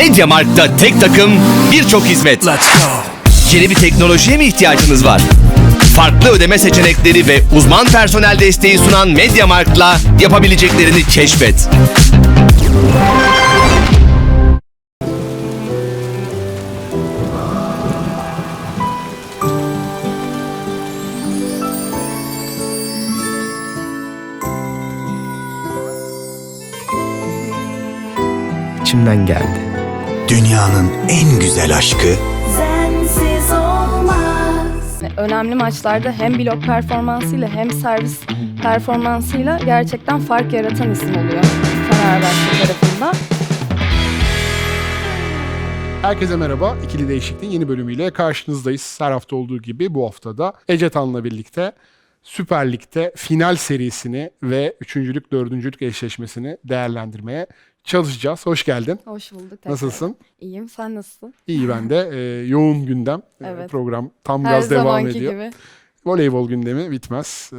Mediamarkt'ta tek takım birçok hizmet. Let's go. Yeni bir teknolojiye mi ihtiyacınız var? Farklı ödeme seçenekleri ve uzman personel desteği sunan Mediamarkt'la yapabileceklerini keşfet. İçimden geldi. Dünyanın en güzel aşkı Sensiz olmaz. önemli maçlarda hem blok performansıyla hem servis performansıyla gerçekten fark yaratan isim oluyor Fenerbahçe tarafında. Herkese merhaba. İkili Değişikliğin yeni bölümüyle karşınızdayız. Her hafta olduğu gibi bu haftada Ece Tan'la birlikte Süper Lig'de final serisini ve üçüncülük, dördüncülük eşleşmesini değerlendirmeye çalışacağız. Hoş geldin. Hoş bulduk. tekrar. Nasılsın? İyiyim. Sen nasılsın? İyi ben de. Ee, yoğun gündem. Ee, Evet. program tam Her gaz devam zamanki ediyor. gibi. Voleybol gündemi bitmez. Ee,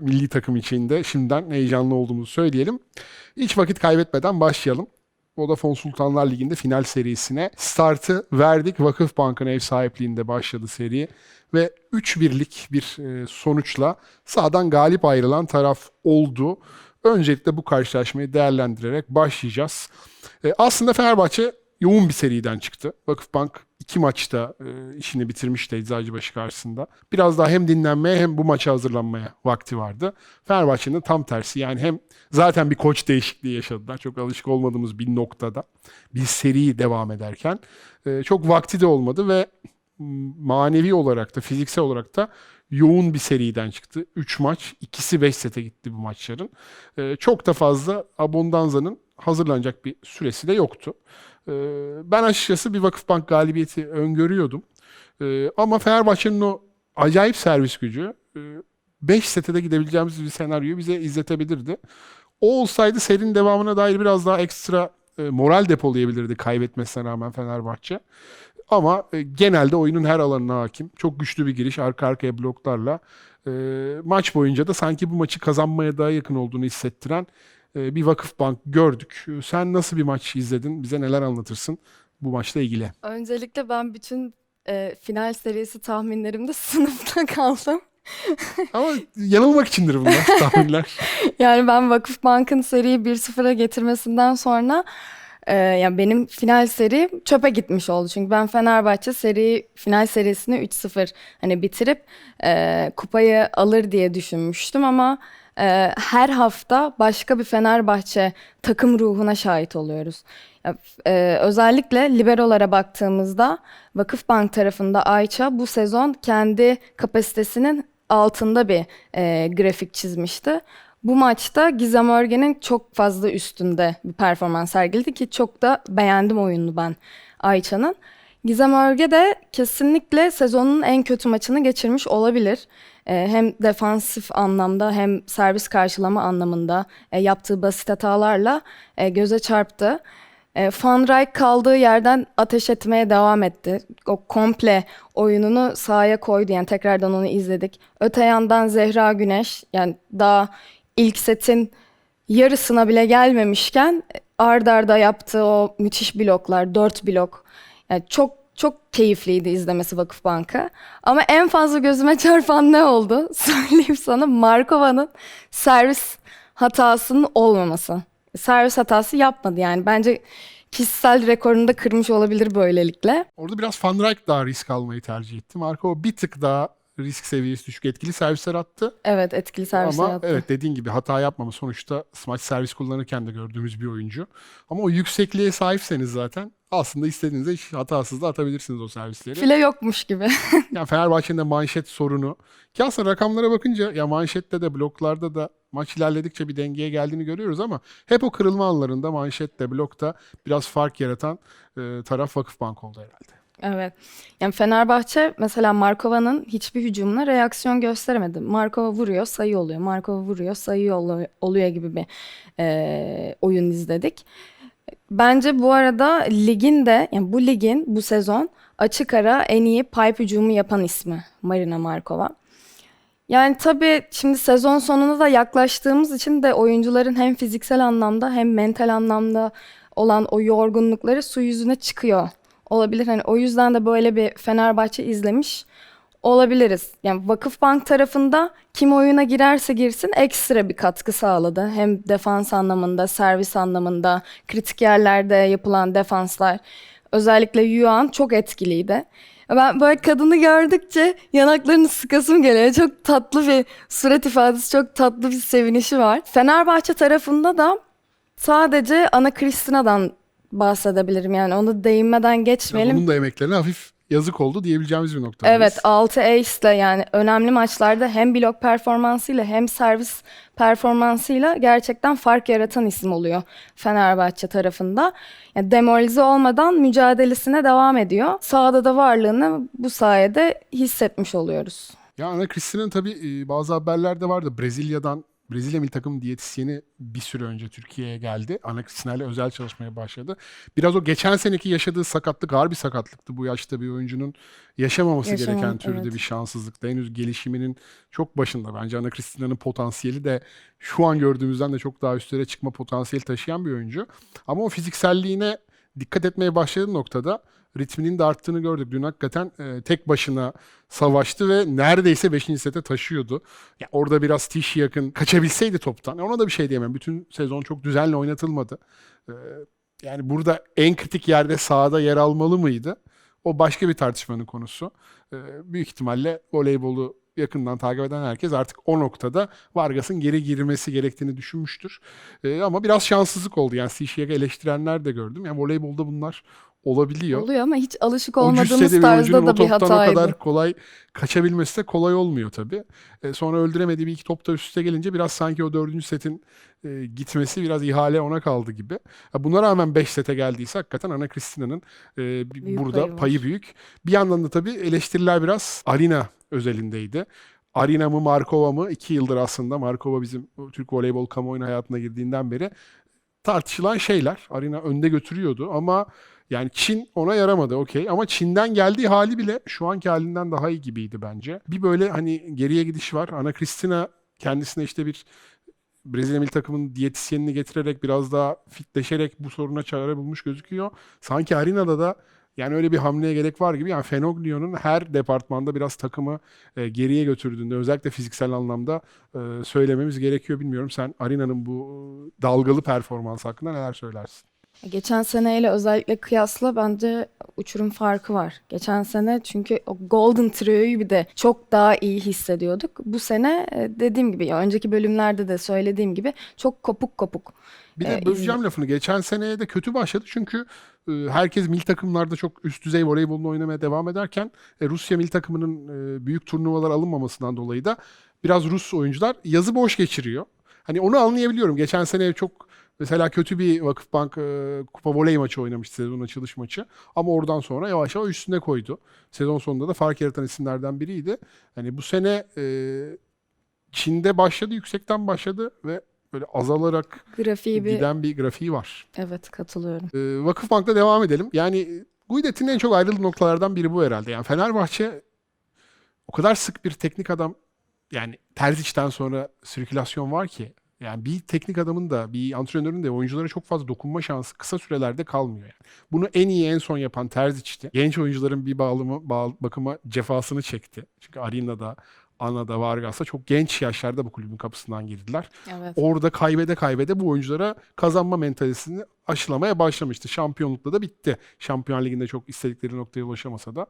milli takım içinde şimdiden heyecanlı olduğumuzu söyleyelim. Hiç vakit kaybetmeden başlayalım. Vodafone Sultanlar Ligi'nde final serisine startı verdik. Vakıfbank'ın ev sahipliğinde başladı seri ve 3-1'lik bir e, sonuçla sahadan galip ayrılan taraf oldu. Öncelikle bu karşılaşmayı değerlendirerek başlayacağız. E, aslında Fenerbahçe yoğun bir seriden çıktı. Vakıfbank iki maçta e, işini bitirmişti Eczacıbaşı karşısında. Biraz daha hem dinlenmeye hem bu maça hazırlanmaya vakti vardı. Fenerbahçe'nin tam tersi. Yani hem zaten bir koç değişikliği yaşadılar. Çok alışık olmadığımız bir noktada. Bir seri devam ederken. e, çok vakti de olmadı ve manevi olarak da fiziksel olarak da yoğun bir seriden çıktı. 3 maç, ikisi 5 sete gitti bu maçların. E, çok da fazla Abondanza'nın hazırlanacak bir süresi de yoktu. Ee, Ben açıkçası bir Vakıfbank galibiyeti öngörüyordum. Ee, Ama Fenerbahçe'nin o acayip servis gücü 5 sete de gidebileceğimiz bir senaryoyu bize izletebilirdi. O olsaydı serinin devamına dair biraz daha ekstra e, moral depolayabilirdi kaybetmesine rağmen Fenerbahçe. Ama e, genelde oyunun her alanına hakim. Çok güçlü bir giriş arka arkaya bloklarla. e, maç boyunca da sanki bu maçı kazanmaya daha yakın olduğunu hissettiren e, bir Vakıfbank gördük. Sen nasıl bir maç izledin? Bize neler anlatırsın bu maçla ilgili? Öncelikle ben bütün e, final serisi tahminlerimde sınıfta kaldım. Ama yanılmak içindir bunlar tahminler. Yani ben Vakıfbank'ın seriyi 1-0'a getirmesinden sonra e, yani benim final seri çöpe gitmiş oldu. Çünkü ben Fenerbahçe seri final serisini 3-0 hani bitirip e, kupayı alır diye düşünmüştüm ama e, her hafta başka bir Fenerbahçe takım ruhuna şahit oluyoruz. E, özellikle liberolara baktığımızda Vakıfbank tarafında Ayça bu sezon kendi kapasitesinin altında bir e, grafik çizmişti. Bu maçta Gizem Örgen'in çok fazla üstünde bir performans sergiledi ki çok da beğendim oyununu ben Ayça'nın. Gizem Örge de kesinlikle sezonun en kötü maçını geçirmiş olabilir. E, hem defansif anlamda hem servis karşılama anlamında e, yaptığı basit hatalarla e, göze çarptı. E, Van Rijk kaldığı yerden ateş etmeye devam etti. O komple oyununu sahaya koydu. Yani tekrardan onu izledik. Öte yandan Zehra Güneş yani daha ilk setin yarısına bile gelmemişken ard arda yaptığı o müthiş bloklar, dört blok. Yani çok çok keyifliydi izlemesi Vakıfbank'a. Ama en fazla gözüme çarpan ne oldu? Söyleyeyim sana Markova'nın servis hatasının olmaması. Servis hatası yapmadı yani. Bence kişisel rekorunu da kırmış olabilir böylelikle. Orada biraz Van Dijk daha risk almayı tercih etti. Marco bir tık daha risk seviyesi düşük etkili servisler attı. Evet etkili servisler Ama attı. evet dediğin gibi hata yapmama sonuçta smaç servis kullanırken de gördüğümüz bir oyuncu. Ama o yüksekliğe sahipseniz zaten aslında istediğinizde hiç hatasız da atabilirsiniz o servisleri. File yokmuş gibi. Yani Fenerbahçe'nin de manşet sorunu. Ki aslında rakamlara bakınca ya manşette de bloklarda da maç ilerledikçe bir dengeye geldiğini görüyoruz ama hep o kırılma anlarında manşette blokta biraz fark yaratan e, taraf Vakıfbank oldu herhalde. Evet. Yani Fenerbahçe mesela Markova'nın hiçbir hücumuna reaksiyon gösteremedi. Markova vuruyor, sayı oluyor. Markova vuruyor, sayı oluyor, gibi bir e, oyun izledik. Bence bu arada ligin de yani bu ligin bu sezon açık ara en iyi pipe hücumu yapan ismi Marina Markova. Yani tabii şimdi sezon sonuna da yaklaştığımız için de oyuncuların hem fiziksel anlamda hem mental anlamda olan o yorgunlukları su yüzüne çıkıyor olabilir. Hani o yüzden de böyle bir Fenerbahçe izlemiş olabiliriz. Yani Vakıfbank tarafında kim oyuna girerse girsin ekstra bir katkı sağladı. Hem defans anlamında, servis anlamında, kritik yerlerde yapılan defanslar. Özellikle Yuan çok etkiliydi. Ben böyle kadını gördükçe yanaklarını sıkasım geliyor. Çok tatlı bir surat ifadesi, çok tatlı bir sevinişi var. Fenerbahçe tarafında da sadece Ana Kristina'dan bahsedebilirim. Yani onu değinmeden geçmeyelim. Bunun da emeklerine hafif yazık oldu diyebileceğimiz bir noktadayız. Evet 6 ace'le yani önemli maçlarda hem blok performansıyla hem servis performansıyla gerçekten fark yaratan isim oluyor Fenerbahçe tarafında. Yani demoralize olmadan mücadelesine devam ediyor. Sahada da varlığını bu sayede hissetmiş oluyoruz. Ya Ana Kristina'nın tabii e, bazı haberlerde vardı. Brezilya'dan Brezilya milli takım diyetisyeni bir süre önce Türkiye'ye geldi. Ana ile özel çalışmaya başladı. Biraz o geçen seneki yaşadığı sakatlık ağır bir sakatlıktı. Bu yaşta bir oyuncunun yaşamaması Yaşamam, gereken türde evet. bir şanssızlıkta. Henüz gelişiminin çok başında. Bence Ana Kristina'nın potansiyeli de şu an gördüğümüzden de çok daha üstlere çıkma potansiyeli taşıyan bir oyuncu. Ama o fizikselliğine dikkat etmeye başladığı noktada ritminin de arttığını gördük. Dün hakikaten e, tek başına savaştı ve neredeyse 5. sete taşıyordu. Ya orada biraz Tişi yakın kaçabilseydi toptan. Ona da bir şey diyemem. Bütün sezon çok düzenli oynatılmadı. E, yani burada en kritik yerde sahada yer almalı mıydı? O başka bir tartışmanın konusu. E, büyük ihtimalle voleybolu yakından takip eden herkes artık o noktada Vargas'ın geri girmesi gerektiğini düşünmüştür. E, ama biraz şanssızlık oldu. Yani Tişi'ye eleştirenler de gördüm. Yani voleybolda bunlar olabiliyor Oluyor ama hiç alışık olmadığımız tarzda da bir toptan o hataydı. kadar kolay kaçabilmesi de kolay olmuyor tabii. E, sonra öldüremediği bir iki top da üst üste gelince biraz sanki o dördüncü setin e, gitmesi biraz ihale ona kaldı gibi. Ha, buna rağmen 5 sete geldiyse hakikaten Ana Kristina'nın e, Büyük burada payı payı büyük. Bir yandan da tabii eleştiriler biraz Arina özelindeydi. Arina mı Markova mı? İki yıldır aslında Markova bizim Türk voleybol kamuoyunun hayatına girdiğinden beri tartışılan şeyler. Arina önde götürüyordu ama yani Çin ona yaramadı okey ama Çin'den geldiği hali bile şu anki halinden daha iyi gibiydi bence. Bir böyle hani geriye gidiş var. Ana Kristina kendisine işte bir Brezilya milli takımının diyetisyenini getirerek biraz daha fitleşerek bu soruna çare bulmuş gözüküyor. Sanki Arina'da da yani öyle bir hamleye gerek var gibi. Yani Fenoglio'nun her departmanda biraz takımı e, geriye götürdüğünde özellikle fiziksel anlamda e, söylememiz gerekiyor. Bilmiyorum sen Arina'nın bu e, dalgalı performans hakkında neler söylersin? Geçen seneyle özellikle kıyasla bence uçurum farkı var. Geçen sene çünkü o Golden Trio'yu bir de çok daha iyi hissediyorduk. Bu sene e, dediğim gibi, önceki bölümlerde de söylediğim gibi çok kopuk kopuk. Bir e, de böleceğim lafını. Geçen seneye de kötü başladı çünkü e, herkes milli takımlarda çok üst düzey voleybolunu oynamaya devam ederken e, Rusya milli takımının e, büyük turnuvalar alınmamasından dolayı da biraz Rus oyuncular yazı boş geçiriyor. Hani onu anlayabiliyorum. Geçen sene çok mesela kötü bir Vakıfbank e, Kupa voley maçı oynamıştı sezon açılış maçı. Ama oradan sonra yavaş yavaş üstüne koydu. Sezon sonunda da fark yaratan isimlerden biriydi. Hani bu sene e, Çin'de başladı, yüksekten başladı ve böyle azalarak Grafiği bir giden bir grafiği var. evet katılıyorum. Ee, Vakıfbank'ta devam edelim. Yani Guidetti'nin en çok ayrıldığı noktalardan biri bu herhalde. Yani Fenerbahçe o kadar sık bir teknik adam yani Terzic'ten sonra sirkülasyon var ki yani bir teknik adamın da bir antrenörün de oyunculara çok fazla dokunma şansı kısa sürelerde kalmıyor yani. Bunu en iyi en son yapan Terzic'ti. Genç oyuncuların bir bağlama, bağ- bakıma cefasını çekti. Çünkü Arina'da, Ana'da, Vargas'ta çok genç yaşlarda bu kulübün kapısından girdiler Evet. orada kaybede kaybede bu oyunculara kazanma mentalitesini aşılamaya başlamıştı. Şampiyonlukla da bitti. Şampiyon Ligi'nde çok istedikleri noktaya ulaşamasa da.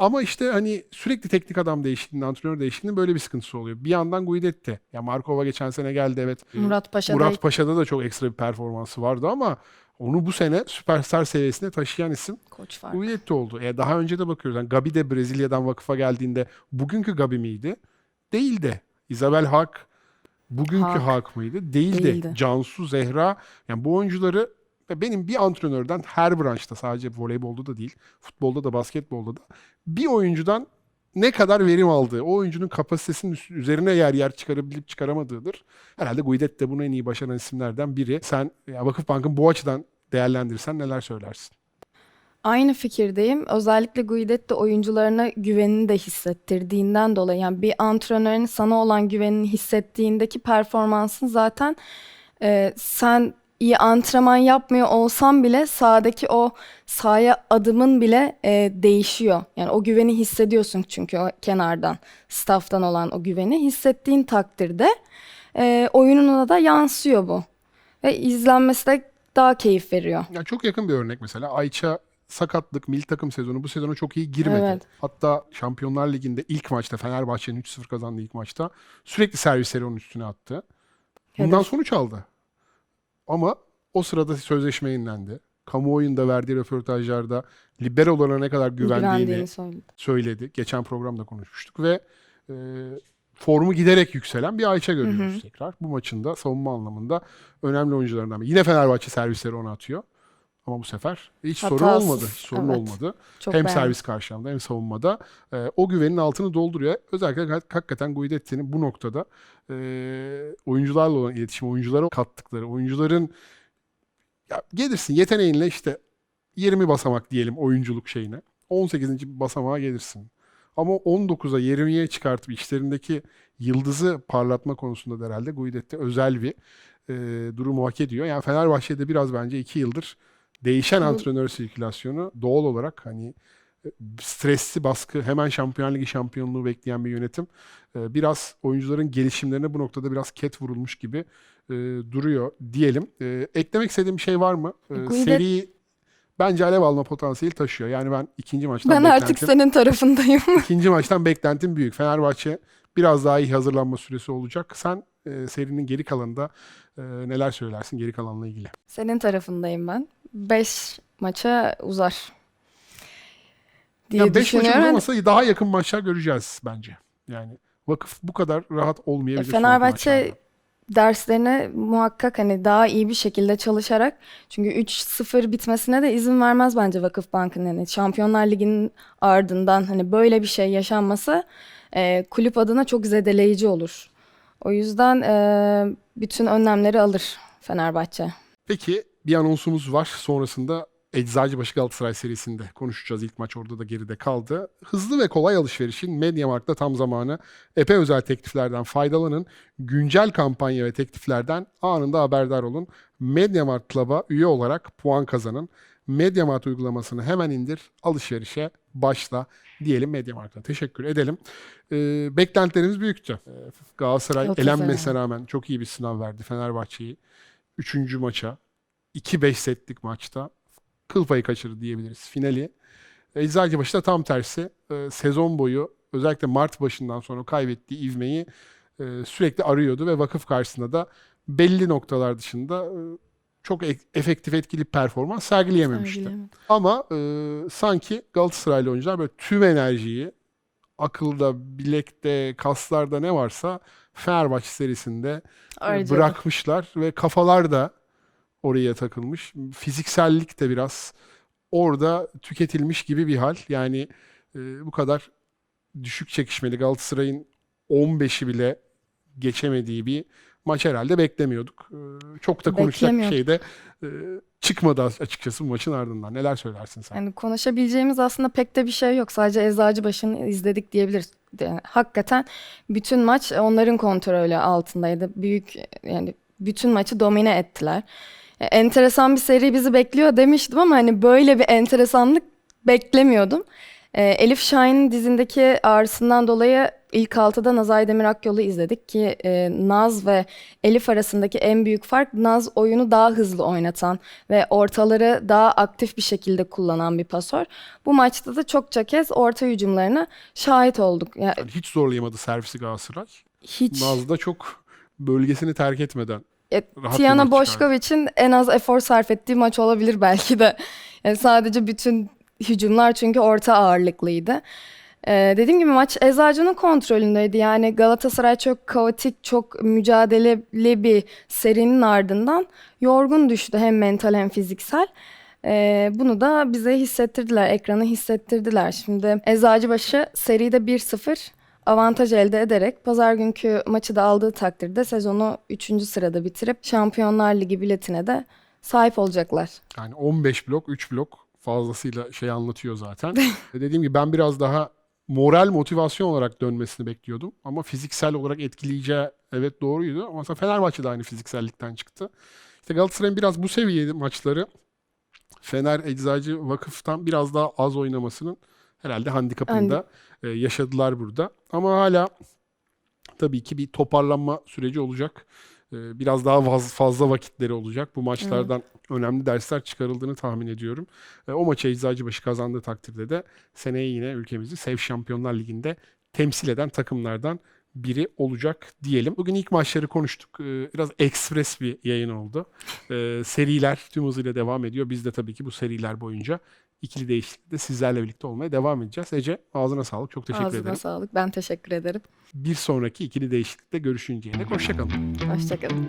Ama işte hani sürekli teknik adam değişikliğinin, antrenör değişikliğinin böyle bir sıkıntısı oluyor. Bir yandan Guidetti. Ya Markova geçen sene geldi evet. Murat Paşa'da Murat Paşa'da da çok ekstra bir performansı vardı ama onu bu sene süperstar seviyesine taşıyan isim koç farkı. Guidetti oldu. E daha önce de bakıyoruz. Yani Gabi de Brezilya'dan vakıfa geldiğinde bugünkü Gabi miydi? Değildi. Isabel Hak bugünkü Hak. Hak mıydı? Değildi. Değildi. Cansu, Zehra. Yani bu oyuncuları benim bir antrenörden her branşta sadece voleybolda da değil, futbolda da basketbolda da bir oyuncudan ne kadar verim aldığı, o oyuncunun kapasitesinin üzerine yer yer çıkarabilip çıkaramadığıdır. Herhalde Guidetti de bunu en iyi başaran isimlerden biri. Sen Vakıfbank'ın bu açıdan değerlendirirsen neler söylersin? Aynı fikirdeyim. Özellikle Guidetti oyuncularına güvenini de hissettirdiğinden dolayı yani bir antrenörün sana olan güvenini hissettiğindeki performansın zaten e, sen iyi antrenman yapmıyor olsam bile sahadaki o sahaya adımın bile e, değişiyor. Yani o güveni hissediyorsun çünkü o kenardan, staff'tan olan o güveni hissettiğin takdirde e, oyununa da yansıyor bu. Ve izlenmesi de daha keyif veriyor. Yani çok yakın bir örnek mesela. Ayça sakatlık milli takım sezonu bu sezona çok iyi girmedi. Evet. Hatta Şampiyonlar Ligi'nde ilk maçta Fenerbahçe'nin 3-0 kazandığı ilk maçta sürekli servisleri onun üstüne attı. Bundan Hedef. sonuç aldı. Ama o sırada sözleşme yenilendi. Kamuoyunda verdiği röportajlarda liberolara ne kadar güvendiğini söyledi. söyledi. Geçen programda konuşmuştuk ve e, formu giderek yükselen bir Ayça görüyoruz tekrar. Bu maçın da savunma anlamında önemli oyuncularından biri. Yine Fenerbahçe servisleri ona atıyor. Ama bu sefer hiç sorun Hatasız, olmadı. Hiç sorun evet. olmadı. Çok hem beğendim. servis karşılamada hem savunmada. E, o güvenin altını dolduruyor. Özellikle hak- hakikaten Guidetti'nin bu noktada e, oyuncularla olan iletişim, oyunculara kattıkları, oyuncuların ya gelirsin yeteneğinle işte 20 basamak diyelim oyunculuk şeyine. 18. basamağa gelirsin. Ama 19'a 20'ye çıkartıp işlerindeki yıldızı parlatma konusunda da herhalde Guidetti özel bir e, durumu hak ediyor. Yani Fenerbahçe'de biraz bence 2 yıldır değişen antrenör sirkülasyonu doğal olarak hani e, stresli baskı hemen Şampiyon Ligi şampiyonluğu bekleyen bir yönetim e, biraz oyuncuların gelişimlerine bu noktada biraz ket vurulmuş gibi e, duruyor diyelim. Eklemek istediğim bir şey var mı? Guidet- seri bence alev alma potansiyeli taşıyor. Yani ben ikinci maçtan Ben artık senin tarafındayım. İkinci maçtan beklentim büyük. Fenerbahçe biraz daha iyi hazırlanma süresi olacak. Sen serinin geri kalanında neler söylersin geri kalanla ilgili? senin tarafındayım ben. 5 maça uzar. Diye Ya 5 maçı düşünüyorum. uzamasa daha yakın maçlar göreceğiz bence. Yani vakıf bu kadar rahat olmayabilir. Ya sonraki Fenerbahçe derslerine muhakkak hani daha iyi bir şekilde çalışarak çünkü 3-0 bitmesine de izin vermez bence Vakıfbank'ın yani Şampiyonlar Ligi'nin ardından hani böyle bir şey yaşanması e, kulüp adına çok zedeleyici olur. O yüzden e, bütün önlemleri alır Fenerbahçe. Peki bir anonsumuz var. Sonrasında Eczacıbaşı Galatasaray serisinde konuşacağız. İlk maç orada da geride kaldı. Hızlı ve kolay alışverişin Mediamarkt'ta tam zamanı. Epe özel tekliflerden faydalanın. Güncel kampanya ve tekliflerden anında haberdar olun. Mediamarkt Club'a üye olarak puan kazanın. Mediamart uygulamasını hemen indir. Alışverişe başla diyelim Mediamarkt'a. Teşekkür edelim. Ee, beklentilerimiz büyüktü. Ee, Galatasaray Çok güzel. elenmesine rağmen çok iyi bir sınav verdi Fenerbahçe'yi. Üçüncü maça 2-5 setlik maçta kıl payı kaçırdı diyebiliriz finali. Eczacıbaşı da tam tersi. Ee, sezon boyu özellikle Mart başından sonra kaybettiği ivmeyi e, sürekli arıyordu ve vakıf karşısında da belli noktalar dışında e, çok e- efektif etkili performans sergileyememişti. Sergileyemedi. Ama e, sanki Galatasaraylı oyuncular böyle tüm enerjiyi akılda, bilekte, kaslarda ne varsa Fenerbahçe serisinde e, Harcadı. bırakmışlar ve kafalar da oraya takılmış. Fiziksellik de biraz orada tüketilmiş gibi bir hal. Yani e, bu kadar düşük çekişmeli Galatasaray'ın 15'i bile geçemediği bir maç herhalde beklemiyorduk. E, çok da konuşacak bir şey de e, çıkmadı açıkçası bu maçın ardından. Neler söylersin sen? Yani konuşabileceğimiz aslında pek de bir şey yok. Sadece Eczacıbaşı'nı izledik diyebiliriz. Yani hakikaten bütün maç onların kontrolü altındaydı. Büyük yani bütün maçı domine ettiler. E, Enteresan bir seri bizi bekliyor demiştim ama hani böyle bir enteresanlık beklemiyordum. E, Elif Şahin'in dizindeki ağrısından dolayı ilk altıda Nazay Demir Akyol'u izledik ki e, Naz ve Elif arasındaki en büyük fark Naz oyunu daha hızlı oynatan ve ortaları daha aktif bir şekilde kullanan bir pasör. Bu maçta da çokça kez orta hücumlarına şahit olduk. Ya, Yani hiç zorlayamadı servisi Galatasaray. hiç Naz da çok bölgesini terk etmeden E, Tiana bir maç Boşkoviç'in en az efor sarf ettiği maç olabilir belki de. Yani sadece bütün hücumlar çünkü orta ağırlıklıydı. Ee, dediğim gibi maç Eczacı'nın kontrolündeydi. Yani Galatasaray çok kaotik, çok mücadeleli bir serinin ardından yorgun düştü hem mental hem fiziksel. Ee, bunu da bize hissettirdiler, ekranı hissettirdiler. Şimdi Eczacıbaşı seride 1-0 avantaj elde ederek pazar günkü maçı da aldığı takdirde sezonu 3. sırada bitirip Şampiyonlar Ligi biletine de sahip olacaklar. Yani 15 blok, 3 blok fazlasıyla şey anlatıyor zaten. Dediğim gibi ben biraz daha moral motivasyon olarak dönmesini bekliyordum. Ama fiziksel olarak etkileyeceği evet doğruydu. Ama mesela Fenerbahçe de aynı fiziksellikten çıktı. İşte Galatasaray'ın biraz bu seviye maçları Fener Eczacı Vakıf'tan biraz daha az oynamasının herhalde handikapında e, yaşadılar burada. Ama hala tabii ki bir toparlanma süreci olacak. E, biraz daha fazla vakitleri olacak. Bu maçlardan önemli dersler çıkarıldığını tahmin ediyorum. E, o maçı Eczacıbaşı kazandığı takdirde de seneye yine ülkemizi Sev Şampiyonlar Ligi'nde temsil eden takımlardan biri olacak diyelim. Bugün ilk maçları konuştuk. Biraz ekspres bir yayın oldu. Seriler tüm hızıyla devam ediyor. Biz de tabii ki bu seriler boyunca ikili değişiklikte sizlerle birlikte olmaya devam edeceğiz. Ece ağzına sağlık. Çok teşekkür Ağzına ederim. sağlık. Ben teşekkür ederim. Bir sonraki ikili değişiklikte görüşünceye dek hoşçakalın. Hoşçakalın.